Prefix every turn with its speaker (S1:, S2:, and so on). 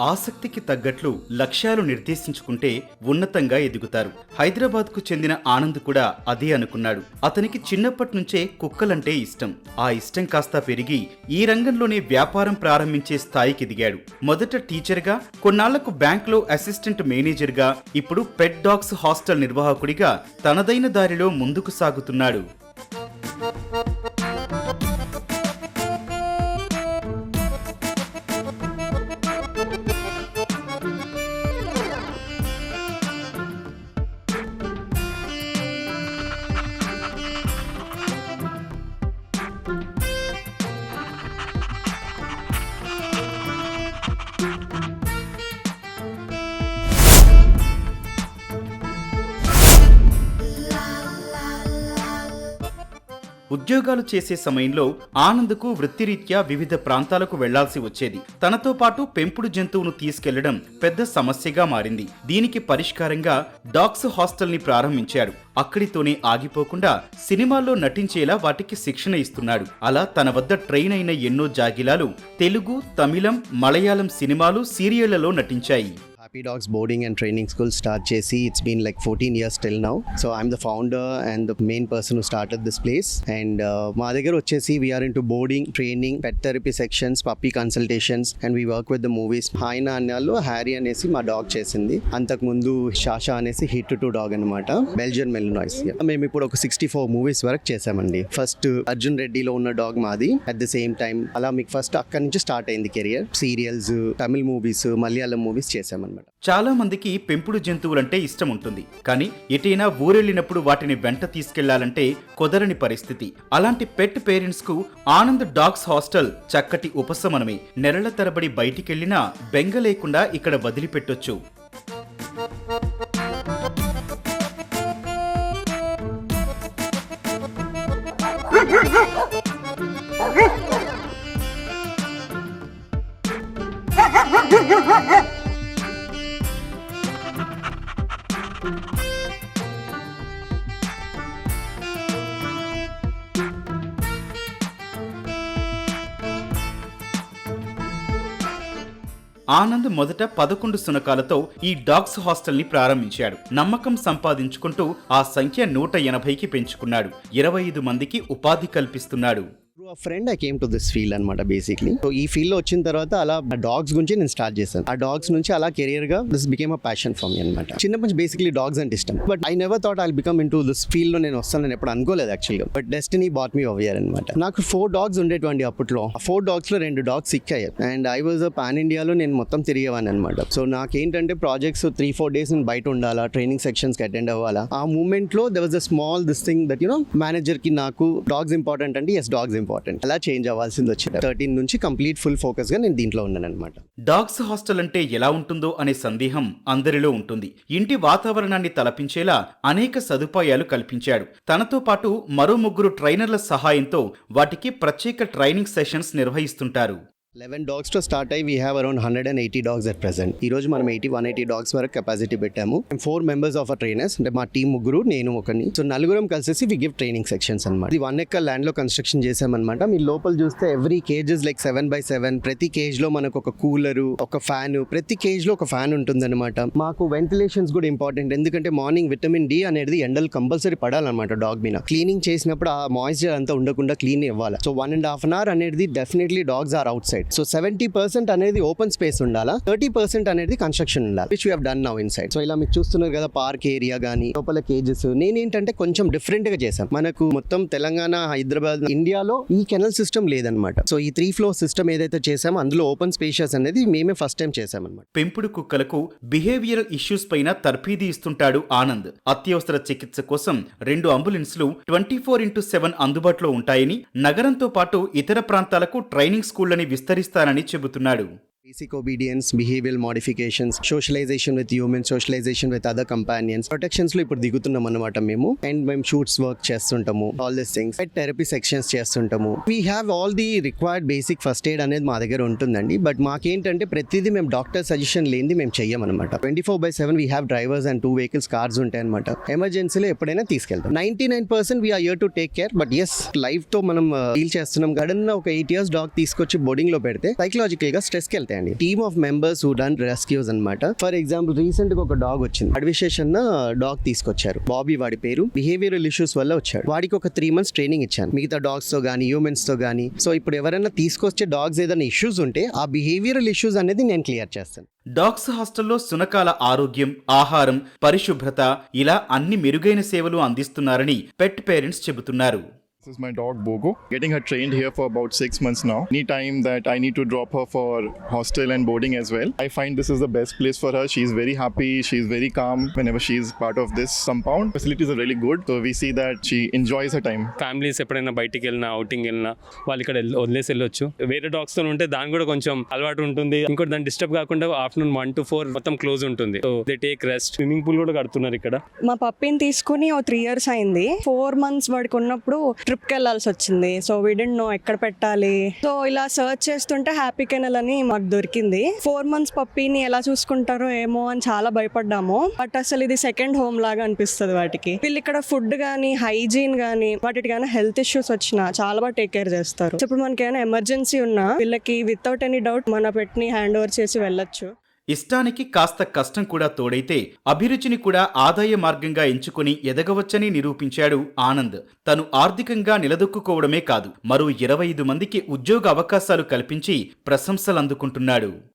S1: ఆసక్తికి తగ్గట్లు లక్ష్యాలు నిర్దేశించుకుంటే ఉన్నతంగా ఎదుగుతారు. హైదరాబాద్కు చెందిన ఆనంద్ కూడా అదే అనుకున్నాడు. అతనికి చిన్నప్పటి నుంచే కుక్కలంటే ఇష్టం. ఆ ఇష్టం కాస్త పెరిగి ఈ రంగంలోనే వ్యాపారం ప్రారంభించే స్థాయికి ఎదిగాడు. మొదట టీచర్గా కొన్నాళ్ళకు బ్యాంకులో అసిస్టెంట్ మేనేజర్గా ఇప్పుడు పెట్ డాగ్స్ హాస్టల్ నిర్వాహకుడిగా తనదైన దారిలో ముందుకు సాగుతున్నాడు. ఉద్యోగాలు చేసే సమయంలో ఆనంద్కు వృత్తిరీత్యా వివిధ ప్రాంతాలకు వెళ్ళాల్సి వచ్చేది. తనతో పాటు పెంపుడు జంతువును తీసుకెళ్ళడం పెద్ద సమస్యగా మారింది. దీనికి పరిష్కారంగా డాగ్స్ హాస్టల్ని ప్రారంభించాడు. అక్కడితోనే ఆగిపోకుండా సినిమాల్లో నటించేలా వాటికి శిక్షణ ఇస్తున్నాడు. అలా తన వద్ద ట్రైన్ అయిన ఎన్నో జాగిలాలు తెలుగు తమిళం మలయాళం సినిమాలు సీరియళ్ళలో నటించాయి.
S2: Happy dogs boarding and training school start చేసి it's been like fourteen years till now so I'm the founder and the main person who started this place and మా దగ్గర వచ్చేసి we're into boarding training pet therapy sections puppy consultations and we work with the movies ఆయన అన్నాళ్ళు Harry అనేసి మా dog చేసింది. అంతకు ముందు షాషా అనేసి హిట్ టు డాగ్ అనమాట బెల్జియన్ మెలినాయిస్ మేము ఇప్పుడు ఒక సిక్స్టీ ఫోర్ మూవీస్ వరకు చేసామండి ఫస్ట్ అర్జున్ రెడ్డిలో ఉన్న డాగ్ మాది. అట్ ద సేమ్ టైం అలా మీకు ఫస్ట్ అక్కడి నుంచి స్టార్ట్ అయింది career serials Tamil movies Malayalam movies చేసామన్నమాట
S1: చాలా మందికి పెంపుడు జంతువులంటే ఇష్టం ఉంటుంది కానీ ఎటైనా ఊరెళ్ళినప్పుడు వాటిని వెంట తీసుకెళ్ళాలంటే కుదరని పరిస్థితి. అలాంటి పెట్ పేరెంట్స్కు ఆనంద్ డాగ్స్ హాస్టల్ చక్కటి ఉపశమనమే. నెలల తరబడి బయటికెళ్ళినా బెంగ లేకుండా ఇక్కడ వదిలిపెట్టొచ్చు. ఆనంద్ మొదట పదకొండు సునకాలతో ఈ డాగ్స్ హాస్టల్ని ప్రారంభించాడు. నమ్మకం సంపాదించుకుంటూ ఆ సంఖ్య నూట ఎనభైకి పెంచుకున్నాడు. ఇరవై ఐదు మందికి ఉపాధి కల్పిస్తున్నాడు.
S2: Friend I came to this field అనమాట బేసిక్లీ సో ఈ ఫీల్డ్లో వచ్చిన తర్వాత అలా డాగ్స్ గురించి నేను స్టార్ట్ చేశాను. ఆ డాగ్స్ నుంచి అలా కెరియర్గా this became a passion for me అనమాట చిన్నప్పటి నుంచి బేసిక్లీ డాగ్స్ అంటే ఇష్టం. But I never thought I become into this ఫీల్డ్లో నేను వస్తానని ఎప్పుడు అనుకోలేదు యాక్చువల్గా but destiny brought me over అనమాట నాకు ఫోర్ డాగ్స్ ఉండేటువంటి అప్పట్లో. ఆ ఫోర్ డాగ్స్లో రెండు డాగ్స్ సిక్కాయి అండ్ ఐ వాజ్ పాన్ ఇండియాలో నేను మొత్తం తిరిగేవాను అనమాట సో నాకేంటంటే ప్రాజెక్ట్స్ త్రీ ఫోర్ డేస్ నేను బయట ఉండాలా ట్రైనింగ్ సెక్షన్స్కి అటెండ్ అవ్వాలా. ఆ మూమెంట్లో there was a small this thing that you మేనేజర్కి నాకు డాగ్స్ ఇంపార్టెంట్ అంటే ఎస్ డాగ్స్ ఇంపార్టెంట్ అలా చేంజ్ అవ్వాల్సింది వచ్చింది. థర్టీన్ నుంచి కంప్లీట్ ఫుల్ ఫోకస్గా నేను దీంట్లో ఉన్నాను అనమాట
S1: డాగ్స్ హాస్టల్ అంటే ఎలా ఉంటుందో అనే సందేహం అందరిలో ఉంటుంది. ఇంటి వాతావరణాన్ని తలపించేలా అనేక సదుపాయాలు కల్పించాడు. తనతో పాటు మరో ముగ్గురు ట్రైనర్ల సహాయంతో వాటికి ప్రత్యేక ట్రైనింగ్ సెషన్స్ నిర్వహిస్తుంటారు.
S2: లెవెన్ డాగ్స్తో స్టార్ట్ అయ్యి we have around hundred and eighty dogs at present ఈ రోజు మనం ఎయిటీ వన్ ఎయిటీ డాగ్స్ వరకు కెపాసిటీ పెట్టాము. Four members of a trainers అంటే మా టీం ముగ్గురు నేను ఒకని సో నలుగురం కలిసేసి వి గివ్ ట్రైనింగ్ సెక్షన్స్ అనమాట ఇది వన్ ఎక్క ల్యాండ్లో కన్స్ట్రక్షన్ చేసామన్నమాట మీరు లోపల చూస్తే every cages like seven by seven ప్రతి కేజ్లో మనకు ఒక కూలరు ఒక ఫ్యాన్ ప్రతి కేజ్లో ఒక ఫ్యాన్ ఉంటుందన్నమాట. మాకు వెంటిలేషన్స్ కూడా ఇంపార్టెంట్ ఎందుకంటే మార్నింగ్ విటమిన్ డి అనేది ఎండలు కంపల్సరీ పడాలన్నమాట డాగ్ మీద. క్లీనింగ్ చేసినప్పుడు ఆ మాయిశ్చర్ అంతా ఉండకుండా క్లీన్ ఇవ్వాలి so one and half an hour అనేది definitely dogs are outside so seventy percent అనేది ఓపెన్ స్పేస్ ఉండాలా? థర్టీ పర్సెంట్ అనేది కన్స్ట్రక్షన్ ఉండాలి? Which done now inside so ఇలా మీరు చూస్తున్నారు కదా పార్క్ ఏరియా కానీ లోపల కేజెస్ నేనేంటంటే కొంచెం డిఫరెంట్గా చేశాను. మనకు మొత్తం తెలంగాణ హైదరాబాద్ ఇండియాలో ఈ కెనల్ సిస్టమ్ లేదనమాట సో ఈ త్రీ ఫ్లోర్ సిస్టమ్ ఏదైతే చేసామో అందులో ఓపెన్ స్పేషియస్ అనేది మేమే ఫస్ట్ టైం చేసామన్నమాట
S1: పెంపుడు కుక్కలకు బిహేవియరల్ ఇష్యూస్ పైన తర్ఫీది ఇస్తుంటాడు ఆనంద్. అత్యవసర చికిత్స కోసం రెండు అంబులెన్స్లు ట్వంటీ ఫోర్ ఇంటూ సెవెన్ అందుబాటులో ఉంటాయని నగరంతో పాటు ఇతర ప్రాంతాలకు ట్రైనింగ్ స్కూళ్ళని విస్తరిస్తానని చెబుతున్నాడు.
S2: Basic obedience, behavioral modifications, socialization with humans, socialization with other companions. Protections లో ఇప్పుడు దిగుతున్నాం అనమాట మేము. అండ్ మేము షూట్స్ వర్క్ చేస్తుంటాము. All this things therapy sections చేస్తుంటాము. We have all the required basic first aid అనేది మా దగ్గర ఉంటుందండి. బట్ మాకేంటంటే ప్రతిదీ మేము డాక్టర్ సజెషన్ లేనిది మేము చెయ్యమన్నమాట twenty four by seven we have drivers and two vehicles cars ఉంటాయి అనమాట ఎమర్జెన్సీలో ఎప్పుడైనా తీసుకెళ్తాం. Ninety nine percent we are here to take care but as లైఫ్తో మనం uh, డీల్ చేస్తున్నాం. గడన్న ఒక ఎయిట్ ఇయర్స్ డాగ్ తీసుకొచ్చి బోర్డింగ్లో పెడితే సైకలాజికల్గా స్ట్రెస్కి అండి. Team of members who done rescues అనమాట ఫర్ ఎగ్జాంపుల్ రీసెంట్గా ఒక డాగ్ వచ్చింది. అడ్విశేషన్ డాగ్ తీసుకొచ్చారు. బాబీ వాడి పేరు. బిహేవియరల్ ఇష్యూస్ వల్ల వచ్చాడు. వాడికి ఒక త్రీ మంత్స్ ట్రైనింగ్ ఇచ్చాను. మిగతా డాగ్స్తో గానీ హ్యూమన్స్తో గానీ. సో ఇప్పుడు ఎవరైనా తీసుకొచ్చే డాగ్స్ ఏదైనా ఇష్యూస్ ఉంటే ఆ బిహేవియరల్ ఇష్యూస్ అనేది నేను క్లియర్ చేస్తాను.
S1: డాగ్స్ హాస్టల్లో సునకాల ఆరోగ్యం ఆహారం పరిశుభ్రత ఇలా అన్ని మెరుగైన సేవలు అందిస్తున్నారని పెట్ పేరెంట్స్ చెబుతున్నారు.
S3: This is my dog Bogo. Getting her trained here for about six months now. Anytime that I need to drop her for hostel and boarding as well, I find this is the best place for her. She's very happy. She's very calm whenever she's part of this compound. Facilities are really good, so we see that she enjoys her time.
S4: Families ఎప్పుడైనా బయటికి వెళ్ళినా outing వెళ్ళినా వాళ్ళు ఇక్కడ వెళ్ళి- వదిలేసి వెళ్ళొచ్చు వేరే డాగ్స్తో ఉంటే దాని కూడా కొంచెం అలవాటు ఉంటుంది ఇంకోటి దాన్ని డిస్టర్బ్ కాకుండా ఆఫ్టర్నూన్ వన్ టు ఫోర్ మొత్తం క్లోజ్ ఉంటుంది so they take rest swimming pool కూడా కడుతున్నారు ఇక్కడ
S5: మా పప్పిని తీసుకుని ఓ త్రీ ఇయర్స్ అయింది ఫోర్ మంత్స్ వాడికి ఉన్నప్పుడు ట్రిప్కి వెళ్ళాల్సి వచ్చింది సో వీడెంట్ నో ఎక్కడ పెట్టాలి. సో ఇలా సర్చ్ చేస్తుంటే హ్యాపీ కెనల్ అని మాకు దొరికింది. ఫోర్ మంత్స్ పప్పీని ఎలా చూసుకుంటారో ఏమో అని చాలా భయపడ్డాము. బట్ అసలు ఇది సెకండ్ హోమ్ లాగా అనిపిస్తుంది వాటికి. వీళ్ళు ఇక్కడ ఫుడ్ కానీ హైజీన్ కానీ వాటికి కానీ హెల్త్ ఇష్యూస్ వచ్చినా చాలా బాగా టేక్ కేర్ చేస్తారు. ఇప్పుడు మనకి ఏమైనా ఎమర్జెన్సీ ఉన్నా వీళ్ళకి వితౌట్ ఎనీ డౌట్ మన పెట్టిని హ్యాండ్ ఓవర్ చేసి వెళ్ళొచ్చు.
S1: ఇష్టానికి కాస్త కష్టం కూడా తోడైతే అభిరుచిని కూడా ఆదాయ మార్గంగా ఎంచుకుని ఎదగవచ్చని నిరూపించాడు ఆనంద్. తను ఆర్థికంగా నిలదొక్కుకోవడమే కాదు మరో ఇరవై ఐదు మందికి ఉద్యోగ అవకాశాలు కల్పించి ప్రశంసలందుకుంటున్నాడు.